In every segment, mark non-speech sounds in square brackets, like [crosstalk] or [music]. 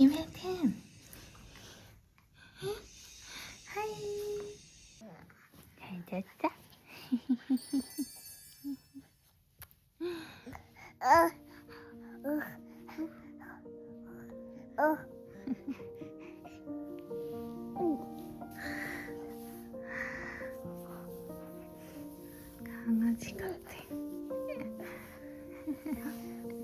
김혜템. 하이. 잘 잤다. 강아지 같아. 엄마.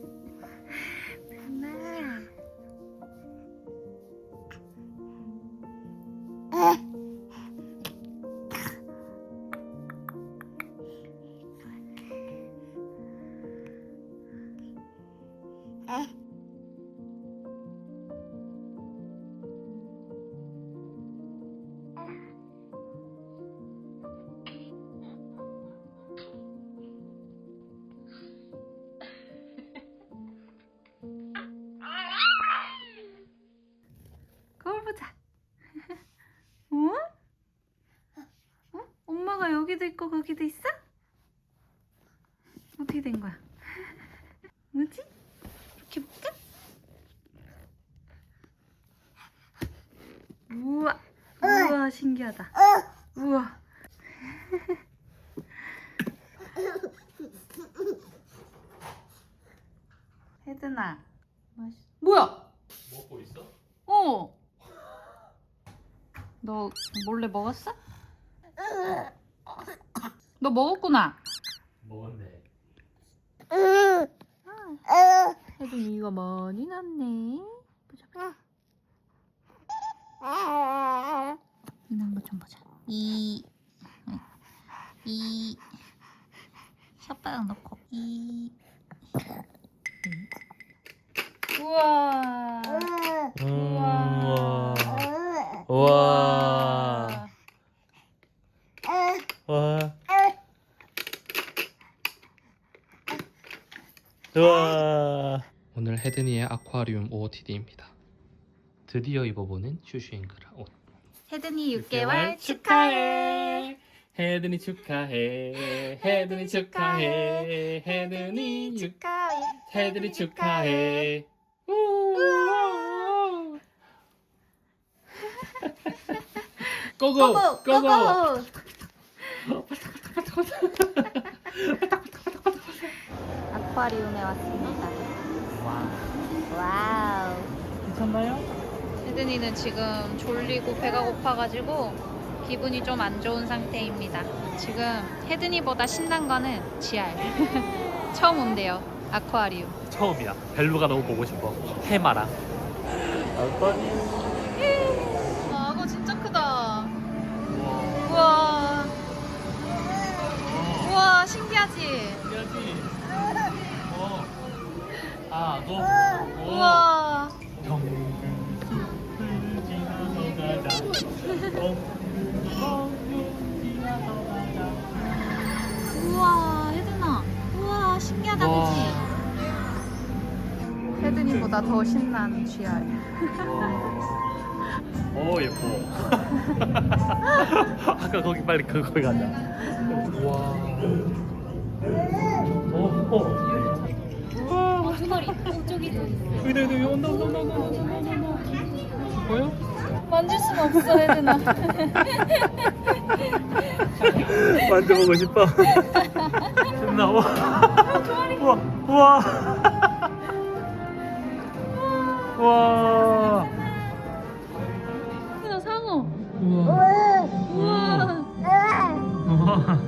여기도 있고 거기도 있어? 어떻게 된 거야? 뭐지? 이렇게 볼까? 우와, 우와 신기하다. 우와. [laughs] 혜준아, 뭐야? 먹고 있어? 어. 너 몰래 먹었어? 너 먹었구나. 먹었네. 혜준 이거 많이 났네. 보자. 이난 거좀 보자. 이, 이, 혓바닥 넣고 이. 우와. 우와. 우와. 우와. 오늘 헤드니의 아쿠아리움 OOTD입니다. 드디어 입어보는 슈슈잉크라 옷. 혜든이 6개월 축하해. 헤드니 축하해. 헤드니 축하해. 헤드니 축 축하해. 헤드니 축하해. 우와. [laughs] 고고 고고 고고. 아쿠아리움에 왔습니다. 와. 와우. 괜찮나요? 혜든이는 지금 졸리고 배가 고파가지고 기분이 좀 안 좋은 상태입니다. 지금 혜든이보다 신난 거는 지알. [laughs] 처음 온대요. 아쿠아리움. 처음이야. 벨루가 너무 보고 싶어. 해마랑. 아쿠아 어. 아, 너. 어. 우와. 덩근 지나서 가자. 덩근 지나서 가자. 우와, 혜든아. 우와, 신기하다, 와. 그치? 혜든이보다 더 신난 GR. 오 예뻐. [laughs] 아까 거기 빨리 그 거기 가자. 와. 오. 오. 두 마리. 저기도 있어. 여기 여기 온다 온다 온다 온다 온다 온다. 보여? 만질 수가 없어, 혜든아. [laughs] 만져보고 싶어. 신나. 와. 우와. 우와. 와. 혜든아, 상어. 우와. 우와. 우와.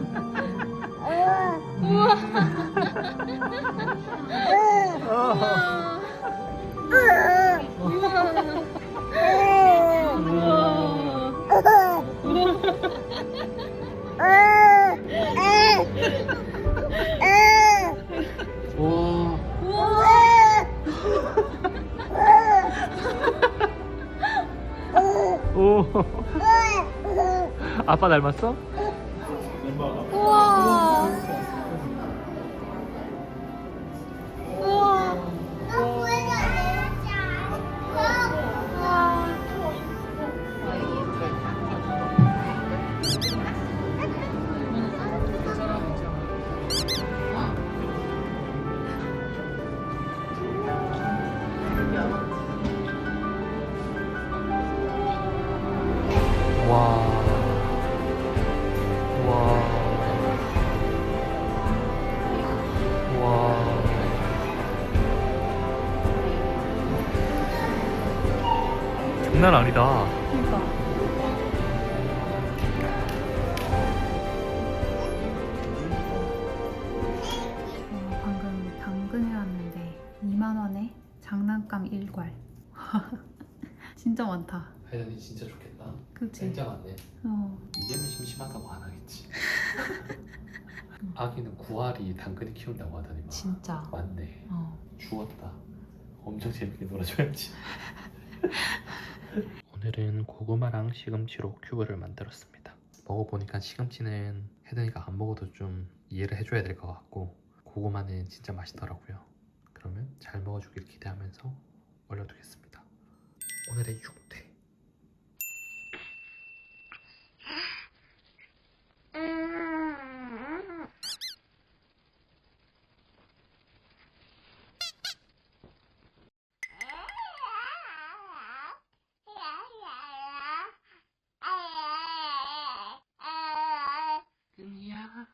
아빠 닮았어? 장난 아니다. 그러니까. 어, 방금 당근에 왔는데 2만 원에 장난감 일괄. [laughs] 진짜 많다. 혜연이 진짜 좋겠다. 그치? 진짜 많네. 어. 이제는 심심하다고 안 하겠지. 아기는 구알이 당근이 키운다고 하더니만. 진짜. 맞네. 어. 죽었다. 엄청 재밌게 놀아줘야지. [laughs] [laughs] 오늘은 고구마랑 시금치로 큐브를 만들었습니다. 먹어보니까 시금치는 혜든이가 안 먹어도 좀 이해를 해줘야 될 것 같고 고구마는 진짜 맛있더라고요. 그러면 잘 먹어주길 기대하면서 올려두겠습니다. 오늘의 육퇴. 끈이야.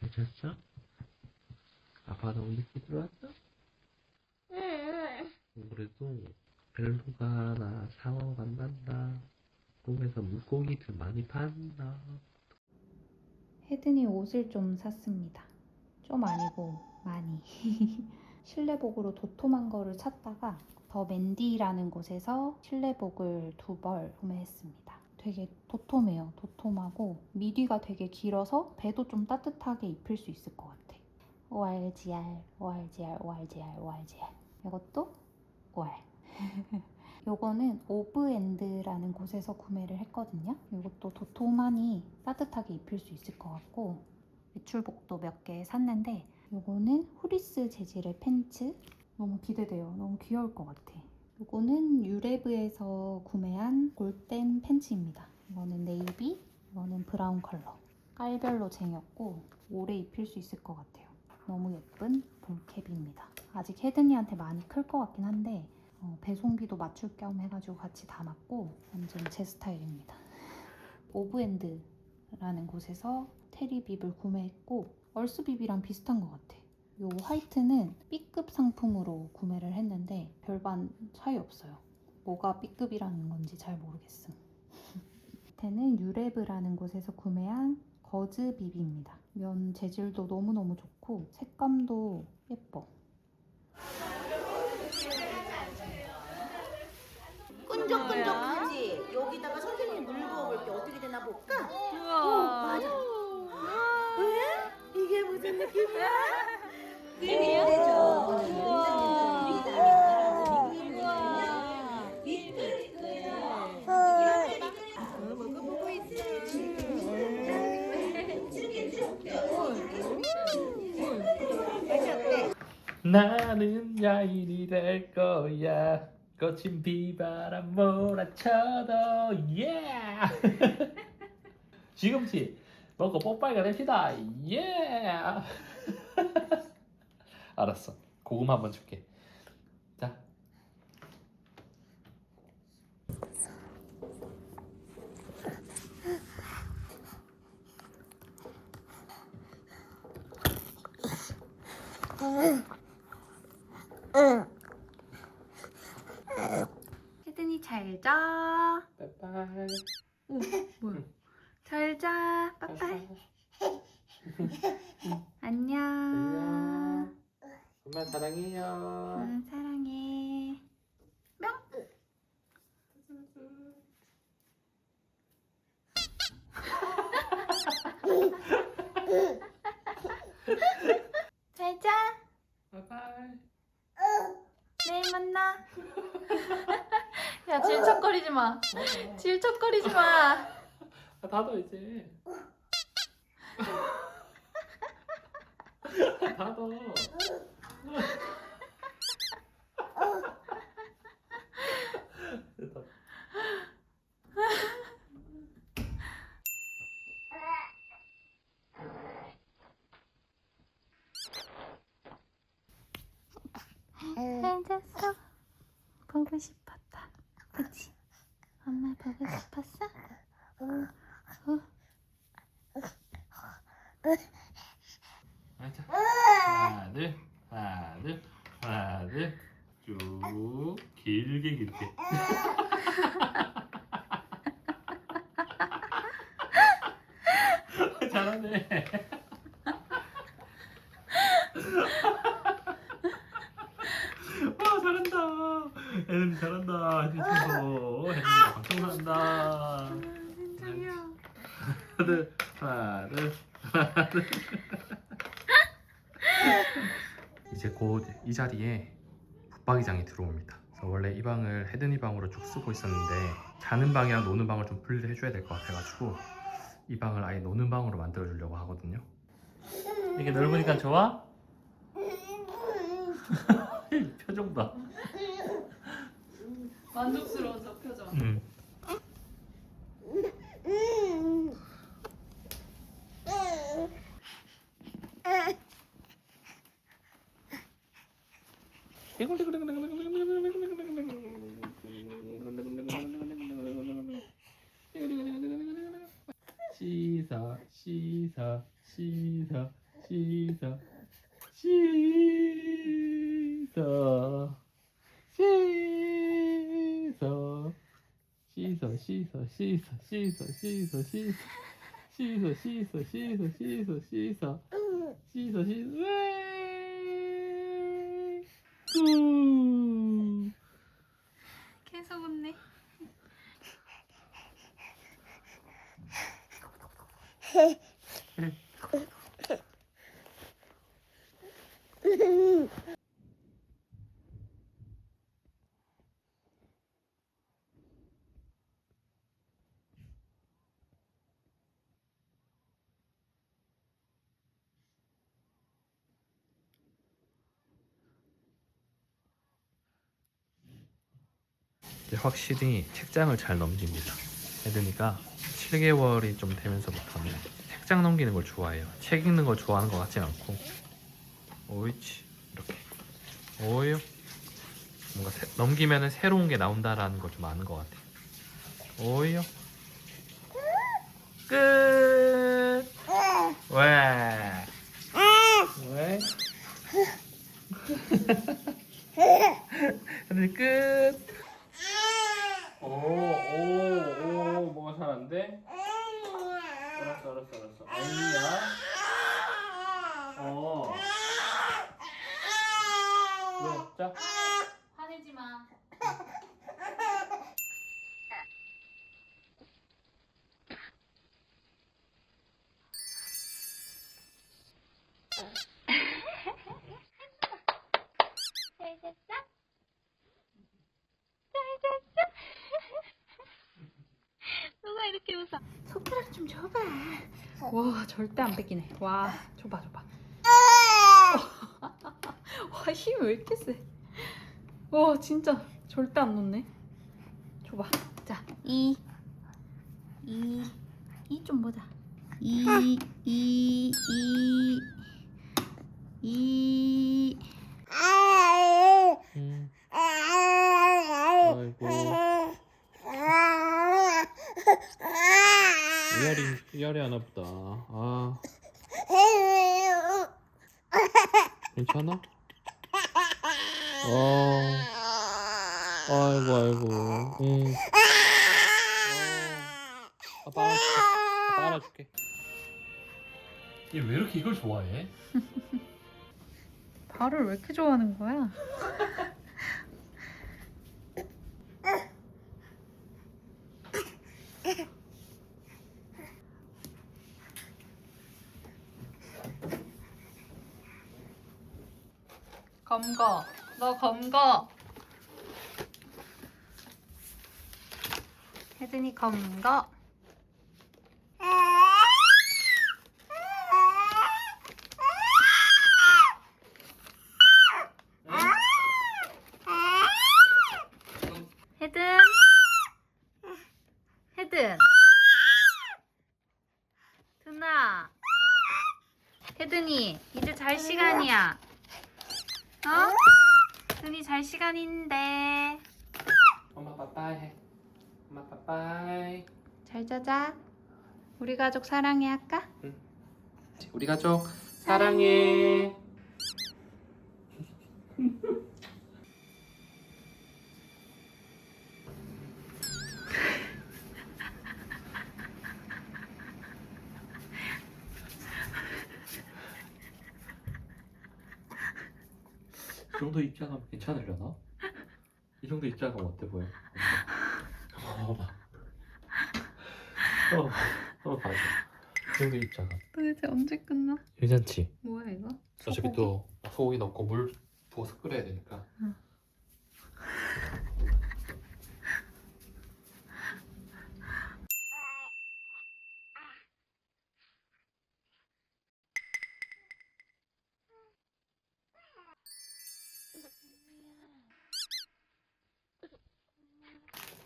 괜찮았어? 아빠 너무 늦게 들어왔어? 그래도 벨루가 나 상어 만난다. 꿈에서 물고기들 많이 봤나? 혜든이 옷을 좀 샀습니다. 좀 아니고 많이. [laughs] 실내복으로 도톰한 거를 찾다가 더 맨디라는 곳에서 실내복을 두 벌 구매했습니다. 되게 도톰해요. 도톰하고 미디가 되게 길어서 배도 좀 따뜻하게 입힐 수 있을 것 같아. ORGR, ORGR, ORGR, ORGR. 이것도 OR. [laughs] 요거는 오브엔드라는 곳에서 구매를 했거든요. 이것도 도톰하니 따뜻하게 입힐 수 있을 것 같고 외출복도 몇 개 샀는데 요거는 후리스 재질의 팬츠 너무 기대돼요. 너무 귀여울 것 같아. 요거는 유레브에서 구매한 골덴 팬츠입니다. 이거는 네이비, 이거는 브라운 컬러. 깔별로 쟁였고 오래 입힐 수 있을 것 같아요. 너무 예쁜 볼캡입니다. 아직 헤드니한테 많이 클 것 같긴 한데 어, 배송비도 맞출 겸 해가지고 같이 담았고 완전 제 스타일입니다. 오브엔드라는 곳에서 테리빕을 구매했고 얼스빕이랑 비슷한 것 같아. 요 화이트는 B급 상품으로 구매를 했는데 별반 차이 없어요. 뭐가 B급이라는 건지 잘 모르겠음. 밑에는 유레브라는 곳에서 구매한 거즈 비비입니다. 면 재질도 너무너무 좋고 색감도 예뻐. 끈적끈적하지? 여기다가 선생님 물 부어볼게 어떻게 되나 볼까? 야인이 될 거야. 거친 비바람 몰아쳐도 예. 시금치 [laughs] 먹고 뽀빠이가 됩시다. 예. [laughs] 알았어. 고구마 한번 줄게. 자. 혜든이 잘 자. 빠빠이. 오, 뭐야? 잘 자. 빠빠이. [laughs] 안녕. 안녕. 엄마 사랑해요. 응, 사랑해. 뿅. 잘 자. 빠빠이. 내일 만나. 야, 질척거리지 마. 질척거리지 마. 아, 닫아 이제. [laughs] 닫아. 됐다. 잘 잤어? 보고 싶었다. 그치? 보고 싶었어? 어? 자, 하나 둘, 하나 둘, 하나 둘, 쭉 길게 길게. 잘하네. 와 잘한다. 혜린이 잘한다. 혜린이 최고. 혜린이가 방송한다. 진짜요. 하나, 하나, 둘, 둘. [laughs] 이제 곧 이 자리에 붙박이장이 들어옵니다. 그래서 원래 이 방을 헤드니 방으로 쭉 쓰고 있었는데 자는 방이랑 노는 방을 좀 분리를 해줘야 될 것 같아가지고 이 방을 아예 노는 방으로 만들어 주려고 하거든요. 이게 넓으니까 좋아? [laughs] 이 표정 봐. 만족스러운 저 표정. 음. 시사 시사 시사 시사 시사 시사 시사 시사 시사 시사 시사 시사 시사 시사 시사 시사 시사 시사 시사 우 계속 웃네. 확실히 책장을 잘 넘깁니다. 애드니까 7개월이 좀 되면서부터는 책장 넘기는 걸 좋아해요. 책 읽는 걸 좋아하는 것 같진 않고 오이치 이렇게 오요 뭔가 새- 넘기면은 새로운 게 나온다라는 걸 좀 아는 것 같아요. 오요 끝. 왜? 왜? 애들이 [laughs] 끝. 오, 오, 오, 뭐가 잘 안 돼? 알았어, 알았어, 알았어. 아니야. 어. 왜? 자. 화내지 마. 잘 잤어? 누가 이렇게 웃어? 손가락 좀 줘봐. 와 절대 안 뺏기네. 와 줘봐 줘봐. [laughs] 와 힘이 왜 이렇게 세? 와 진짜 절대 안 놓네. 줘봐. 자 이. 이. 이 좀 보자. 이. 이. 이. 이. 음. 아이고. 이하리, 보다. 아, [laughs] 괜찮아? 어. 아이고, 아이고. 응. 어. 아빠 안아줄게. 아빠 안아줄게. 얘 왜 이렇게 이걸 좋아해? [laughs] 발을 왜 이렇게 좋아하는 거야? [laughs] 검거, 너 검거. 혜진이 검거. 헤든 헤든 두나 헤든이 이제 잘 시간이야 잘 시간인데 엄마 빠빠이 해. 엄마 빠빠이. 잘 자자 우리 가족 사랑해 할까? 우리 가족 사랑해. 정도 입장하면 괜찮으려나? 이 정도 입장하면 어때 보여? 봐봐. 한번 봐. 한번 봐줘. 이 정도 입장은. 도대체 언제 끝나? 괜찮지? 뭐야 이거? 어차피 또 소고기 넣고 물 부어서 끓여야 되니까. 응.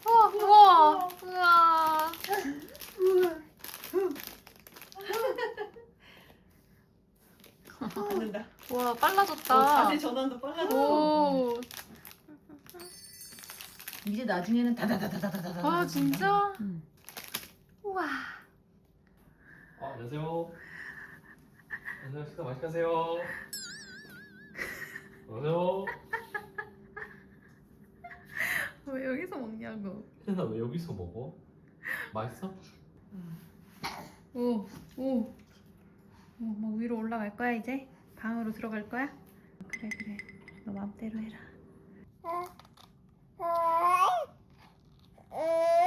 우와 우와 우와 받는다. 우 와 어, 빨라졌다. 자세 전환도 빨라졌어. 오. 이제 나중에는 다다다다다다다. 아 진짜? 응. 우와. 아, 안녕하세요. 안녕하세요. 식사 맛있게 하세요. 안녕하세요. 왜 여기서 먹냐고. 혜진아 왜 여기서 먹어? 맛있어? 오, 오. 오, 뭐 위로 올라갈 거야 이제? 방으로 들어갈 거야? 그래 그래. 너 마음대로 해라. 에